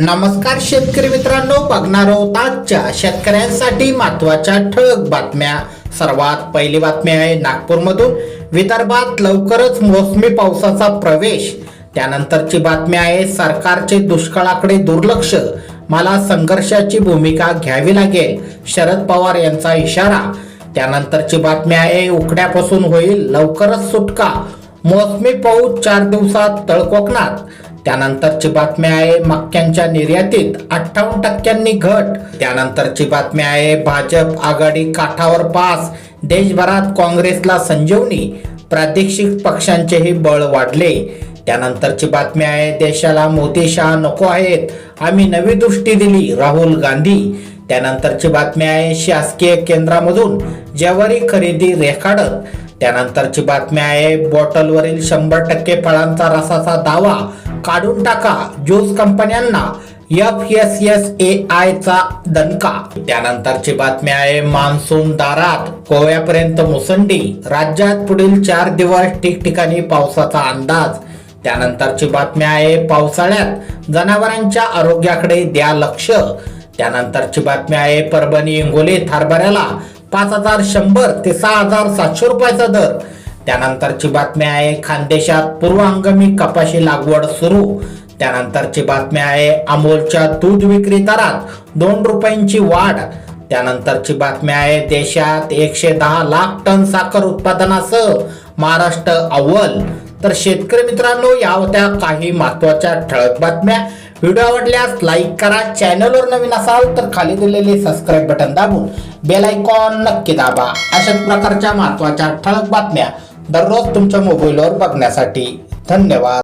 नमस्कार शेतकरी मित्रांनो बघणार आहोत आजच्या शेतकऱ्यांसाठी महत्त्वाच्या ठळक बातम्या. सर्वात पहिली बातमी आहे नागपूरमधून विदर्भात लवकरच मोसमी पावसाचा प्रवेश. त्यानंतरची बातमी आहे सरकारचे दुष्काळाकडे दुर्लक्ष. मला संघर्षाची भूमिका घ्यावी लागेल शरद पवार यांचा इशारा. त्यानंतरची बातमी आहे उकड्यापासून होईल लवकरच सुटका. मोसमी पाऊस चार दिवसात तळकोकणात. त्यानंतरची बातमी आहे मक्क्यांच्या निर्यातीत अठ्ठावन्न टक्क्यांनी घट. त्यानंतरची बातमी आहे भाजप आघाडी काठावर पास. देशभरात काँग्रेसला संजीवनी. प्रादेशिक पक्षांचेही बळ वाढले. त्यानंतरची बातमी आहे देशाला मोदी शाह नको आहेत. आम्ही नवी दृष्टी दिली राहुल गांधी. त्यानंतरची बातमी आहे शासकीय केंद्रामधून जवारी खरेदी रेखाडत त्यानंतरची बातमी आहे बॉटलवरील शंभर टक्के फळांचा रसाचा दावा काढून टाका ज्यूस कंपन्यांना F S S A I चा दणका. त्यानंतरची बातमी आहे मान्सून दारात गोव्यापर्यंत मुसंडी. राज्यात पुढील चार दिवस ठिकठिकाणी पावसाचा अंदाज. त्यानंतरची बातमी आहे पावसाळ्यात जनावरांच्या आरोग्याकडे द्या लक्ष. त्यानंतरची बातमी आहे परभणी हिंगोलीत हरभऱ्याला पाच हजार शंभर ते सहा हजार सातशे रुपयाचा दर. त्यानंतरची बातमी आहे खानदेशात पूर्वहंगामी कपाशी लागवड सुरू. त्यानंतरची बातमी आहे अमोलच्या दूध विक्री दरात दोन रुपयांची वाढ. त्यानंतरची बातमी आहे देशात एकशे दहा लाख टन साखर उत्पादनासह महाराष्ट्र अव्वल. तर शेतकरी मित्रांनो या होत्या काही महत्त्वाच्या ठळक बातम्या. व्हिडिओ आवडल्यास लाईक करा. चॅनलवर नवीन असाल तर खाली दिलेले सबस्क्राईब बटन दाबून बेल आयकॉन नक्की दाबा. अशाच प्रकारच्या महत्त्वाच्या ठळक बातम्या दररोज तुमच्या मोबाईलवर बघण्यासाठी. धन्यवाद.